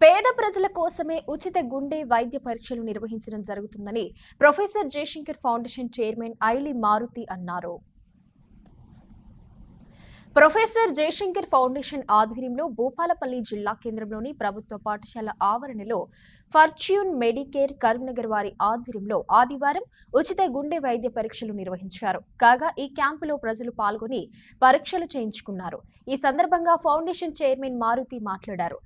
పేద ప్రజల కోసమే ఉచిత గుండె వైద్య పరీక్షలు నిర్వహించడం జరుగుతుందని professor Jayashankar foundation chairman Aili Maruthi అన్నారు. ప్రొఫెసర్ జయశంకర్ ఫౌండేషన్ ఆధ్వర్యంలో భూపాలపల్లి జిల్లా కేంద్రంలోని ప్రభుత్వ పాఠశాల ఆవరణలో ఫర్చ్యూన్ మెడికేర్ కరీంనగర్ వారి ఆధ్వర్యంలో ఆదివారం ఉచిత గుండె వైద్య పరీక్షలు నిర్వహించారు. కాగా ఈ క్యాంపులో ప్రజలు పాల్గొని పరీక్షలు చేయించుకున్నారు. ఈ సందర్భంగా ఫౌండేషన్ చైర్మన్ మారుతి మాట్లాడారు.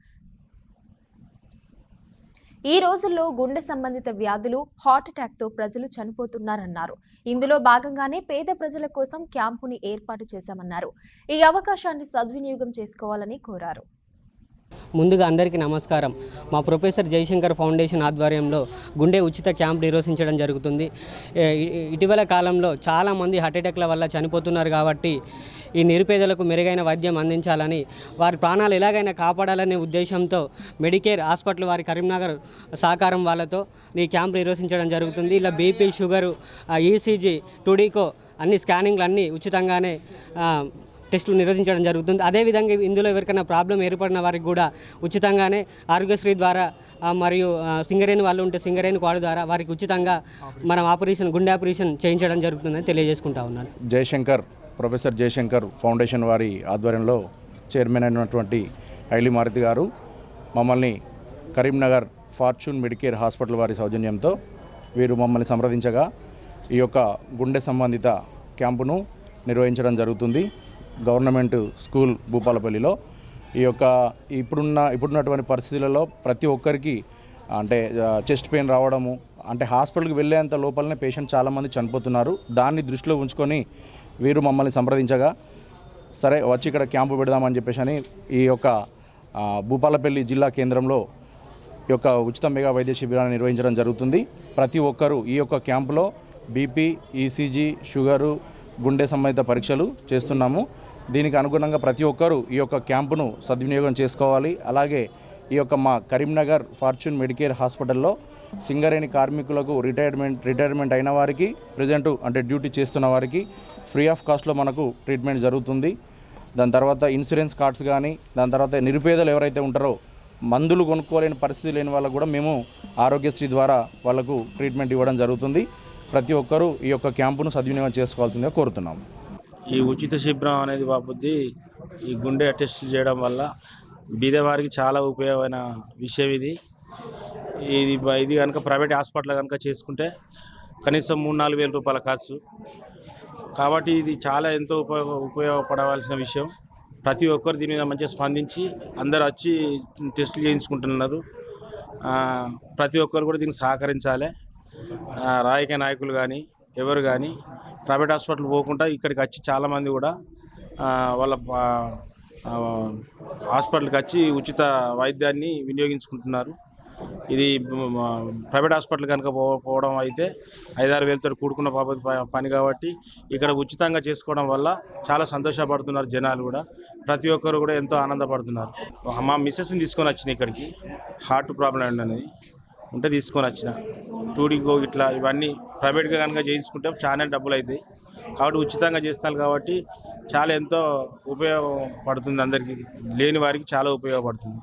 ఈ రోజుల్లో గుండె సంబంధిత వ్యాధులు హార్ట్ అటాక్తో ప్రజలు చనిపోతున్నారన్నారు. ఇందులో భాగంగానే పేద ప్రజల కోసం క్యాంపుని ఏర్పాటు చేశామన్నారు. ఈ అవకాశాన్ని సద్వినియోగం చేసుకోవాలని కోరారు. ముందుగా అందరికీ నమస్కారం. మా ప్రొఫెసర్ జయశంకర్ ఫౌండేషన్ ఆధ్వర్యంలో గుండె ఉచిత క్యాంప్ నిర్వహించడం జరుగుతుంది. ఇటీవల కాలంలో చాలామంది హార్ట్ అటాక్ల వల్ల చనిపోతున్నారు కాబట్టి ఈ నిరుపేదలకు మెరుగైన వైద్యం అందించాలని వారి ప్రాణాలు ఎలాగైనా కాపాడాలనే ఉద్దేశంతో మెడికేర్ హాస్పిటల్ వారి కరీంనగర్ సహకారం వాళ్ళతో ఈ క్యాంప్ నిర్వహించడం జరుగుతుంది. ఇలా బీపీ షుగరు ఈసీజీ టుడికో అన్ని స్కానింగ్లు అన్నీ ఉచితంగానే టెస్టులు నిర్వహించడం జరుగుతుంది. అదేవిధంగా ఇందులో ఎవరికైనా ప్రాబ్లం ఏర్పడిన వారికి కూడా ఉచితంగానే ఆరోగ్యశ్రీ ద్వారా మరియు సింగరేణి వాళ్ళు ఉంటే సింగరేణి కార్డు ద్వారా వారికి ఉచితంగా మనం ఆపరేషన్ గుండె ఆపరేషన్ చేయించడం జరుగుతుందని తెలియజేసుకుంటా ఉన్నాను. జయశంకర్ ప్రొఫెసర్ జయశంకర్ ఫౌండేషన్ వారి ఆధ్వర్యంలో చైర్మన్ అయినటువంటి ఐలి మారుతి గారు మమ్మల్ని కరీంనగర్ ఫార్చ్యూన్ మెడికేర్ హాస్పిటల్ వారి సౌజన్యంతో వీరు మమ్మల్ని సంప్రదించగా ఈ యొక్క గుండె సంబంధిత క్యాంపును నిర్వహించడం జరుగుతుంది. గవర్నమెంట్ స్కూల్ భూపాలపల్లిలో. ఈ యొక్క ఇప్పుడున్న ఇప్పుడున్నటువంటి పరిస్థితులలో ప్రతి ఒక్కరికి అంటే చెస్ట్ పెయిన్ రావడము అంటే హాస్పిటల్కి వెళ్ళేంత లోపలనే పేషెంట్ చాలామంది చనిపోతున్నారు. దాన్ని దృష్టిలో ఉంచుకొని వీరు మమ్మల్ని సంప్రదించగా సరే వచ్చి ఇక్కడ క్యాంపు పెడదామని చెప్పేసి అని ఈ యొక్క భూపాలపల్లి జిల్లా కేంద్రంలో ఈ యొక్క ఉచిత మెగా వైద్య శిబిరాన్ని నిర్వహించడం జరుగుతుంది. ప్రతి ఒక్కరూ ఈ యొక్క క్యాంపులో బీపీ ఈసీజీ షుగరు గుండె సంబంధిత పరీక్షలు చేస్తున్నాము. దీనికి అనుగుణంగా ప్రతి ఒక్కరూ ఈ యొక్క క్యాంపును సద్వినియోగం చేసుకోవాలి. అలాగే ఈ యొక్క మా కరీంనగర్ ఫార్చ్యూన్ మెడికేర్ హాస్పిటల్లో సింగరేణి కార్మికులకు రిటైర్మెంట్ రిటైర్మెంట్ అయిన వారికి ప్రజెంట్ అంటే డ్యూటీ చేస్తున్న వారికి ఫ్రీ ఆఫ్ కాస్ట్లో మనకు ట్రీట్మెంట్ జరుగుతుంది. దాని తర్వాత ఇన్సూరెన్స్ కార్డ్స్ కానీ దాని తర్వాత నిరుపేదలు ఎవరైతే ఉంటారో మందులు కొనుక్కోలేని పరిస్థితి లేని వాళ్ళకు కూడా మేము ఆరోగ్యశ్రీ ద్వారా వాళ్ళకు ట్రీట్మెంట్ ఇవ్వడం జరుగుతుంది. ప్రతి ఒక్కరూ ఈ యొక్క క్యాంపును సద్వినియోగం చేసుకోవాల్సిందిగా కోరుతున్నాం ఈ ఉచిత శిబిరం అనేది బాబుద్ది ఈ గుండె టెస్ట్ చేయడం వల్ల బీదవారికి చాలా ఉపయోగమైన విషయం ఇది. ఇది ఇది కనుక ప్రైవేట్ హాస్పిటల్ కనుక చేసుకుంటే కనీసం మూడు నాలుగు వేల రూపాయల ఖర్చు. కాబట్టి ఇది చాలా ఎంతో ఉపయోగ ఉపయోగపడవలసిన విషయం. ప్రతి ఒక్కరు దీని మీద మంచిగా స్పందించి అందరు వచ్చి టెస్టులు చేయించుకుంటున్నారు. ప్రతి ఒక్కరు కూడా దీనికి సహకరించాలి. ఆ, రాజకీయ నాయకులు కానీ ఎవరు కానీ ప్రైవేట్ హాస్పిటల్ పోకుండా ఇక్కడికి వచ్చి చాలామంది కూడా వాళ్ళ హాస్పిటల్కి వచ్చి ఉచిత వైద్యాన్ని వినియోగించుకుంటున్నారు. ఇది ప్రైవేట్ హాస్పిటల్ కనుక పో పోవడం అయితే ఐదారు వేలతో కూడుకున్న బాబత్ పని కాబట్టి ఇక్కడ ఉచితంగా చేసుకోవడం వల్ల చాలా సంతోషపడుతున్నారు జనాలు కూడా. ప్రతి ఒక్కరు కూడా ఎంతో ఆనందపడుతున్నారు. మా మిస్సెస్ని తీసుకొని వచ్చినాయి ఇక్కడికి. హార్ట్ ప్రాబ్లం అనేది ఉంటే తీసుకొని వచ్చిన. టూడిగో ఇట్లా ఇవన్నీ ప్రైవేట్గా కనుక చేయించుకుంటే చాలా డబ్బులు అవుతాయి కాబట్టి ఉచితంగా చేస్తాను కాబట్టి చాలా ఎంతో ఉపయోగపడుతుంది అందరికీ. లేని వారికి చాలా ఉపయోగపడుతుంది.